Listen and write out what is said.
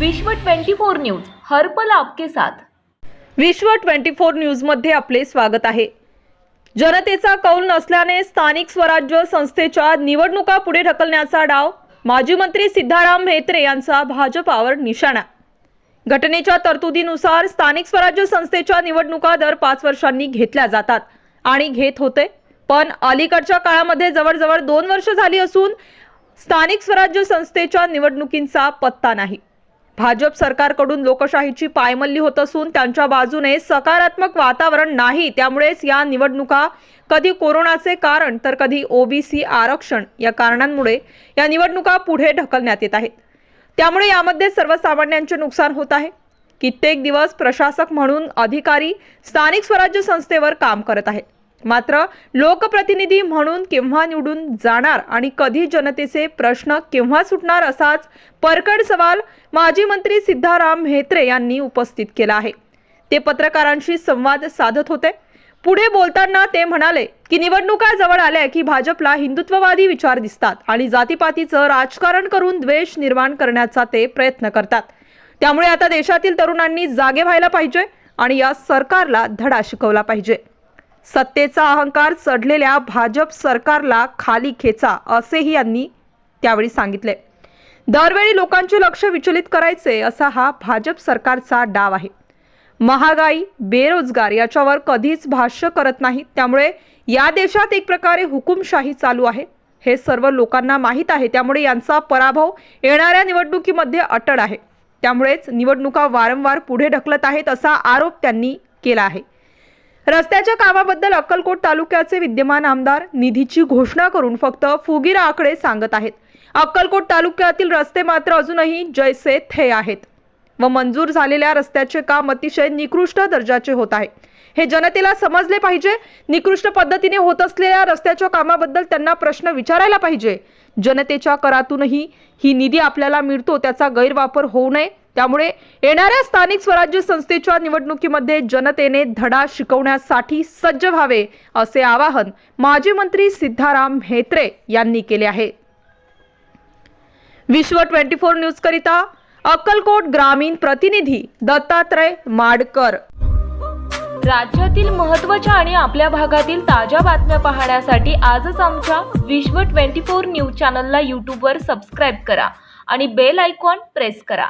विश्व 24 न्यूज हरपल आपके साथ. विश्व 24 न्यूजमध्ये आपले स्वागत आहे. जनतेचा कौल नसल्याने स्थानिक स्वराज्य संस्थेच्या निवडणुका पुढे ढकलण्याचा डाव माजी मंत्री सिद्धाराम म्हेत्रे यांचा भाजपावर निशाणा. घटनेच्या तरतुदीनुसार स्थानिक स्वराज्य संस्थेच्या निवडणुका दर पाच वर्षांनी घेतल्या जातात आणि घेत होते. पण अलीकडच्या काळामध्ये जवळजवळ दोन वर्ष झाली असून स्थानिक स्वराज्य संस्थेच्या निवडणुकींचा पत्ता नाही. भाजप सरकारकडून लोकशाहीची पायमल्ली होत असून त्यांच्या बाजूने सकारात्मक वातावरण नाही त्यामुळेच या निवडणुका कधी कोरोनाचे कारण तर कधी ओबीसी आरक्षण या कारणांमुळे या निवडणुका पुढे ढकलण्यात येत आहेत. त्यामुळे यामध्ये सर्वसामान्यांचे नुकसान होत आहे. कित्येक दिवस प्रशासक म्हणून अधिकारी स्थानिक स्वराज्य संस्थेवर काम करत आहेत. मात्र लोकप्रतिनिधी म्हणून केव्हा निवडून जाणार आणि कधी जनतेचे प्रश्न केव्हा सुटणार असाच परकड सवाल माजी मंत्री सिद्धाराम म्हेत्रे यांनी उपस्थित केला आहे. ते पत्रकारांशी संवाद साधत होते. पुढे बोलताना ते म्हणाले की निवडणुका जवळ आल्या की भाजपला हिंदुत्ववादी विचार दिसतात आणि जातीपातीचं राजकारण करून द्वेष निर्माण करण्याचा ते प्रयत्न करतात. त्यामुळे आता देशातील तरुणांनी जागे व्हायला पाहिजे आणि या सरकारला धडा शिकवला पाहिजे. सत्तेचा अहंकार चढलेल्या भाजप सरकारला खाली खेचा असेही यांनी त्यावेळी सांगितले. दरवेळी लोकांचे लक्ष विचलित करायचे असा हा भाजप सरकारचा डाव आहे. महागाई बेरोजगार याच्यावर कधीच भाष्य करत नाहीत त्यामुळे या देशात एक प्रकारे हुकुमशाही चालू आहे. हे सर्व लोकांना माहीत आहे. त्यामुळे यांचा पराभव येणाऱ्या निवडणुकीमध्ये अटळ आहे. त्यामुळेच निवडणुका वारंवार पुढे ढकलत आहेत असा आरोप त्यांनी केला आहे. रस्त्याच्या कामाबद्दल अक्कलकोट तालुक्याचे विद्यमान आमदार निधीची घोषणा करून फक्त फुगीरा आकडे सांगत आहेत. अक्कलकोट तालुक्यातील रस्ते मात्र अजूनही जैसे थे आहेत. व मंजूर झालेल्या रस्त्याचे काम अतिशय निकृष्ट दर्जाचे होत आहे. हे जनतेला समजले पाहिजे. निकृष्ट पद्धतीने होत असलेल्या रस्त्याच्या कामाबद्दल त्यांना प्रश्न विचारायला पाहिजे. जनतेच्या करातूनही ही निधी आपल्याला मिळतो त्याचा गैरवापर होऊ नये. त्यामुळे येणाऱ्या स्थानिक स्वराज्य संस्थेच्या निवडणुकीमध्ये जनतेने धडा शिकवण्यासाठी सज्ज व्हावे असे आवाहन माजी मंत्री सिद्धाराम म्हेत्रे यांनी केले आहे. विश्व ट्वेंटी फोर न्यूज करिता अक्कलकोट ग्रामीण प्रतिनिधी दत्तात्रय माडकर. राज्यातील महत्त्वाच्या आणि आपल्या भागातील ताज्या बातम्या पाहण्यासाठी आजच आमच्या विश्व 24 न्यूज चॅनलला यूट्यूबवर सबस्क्राईब करा आणि बेल आयकॉन प्रेस करा.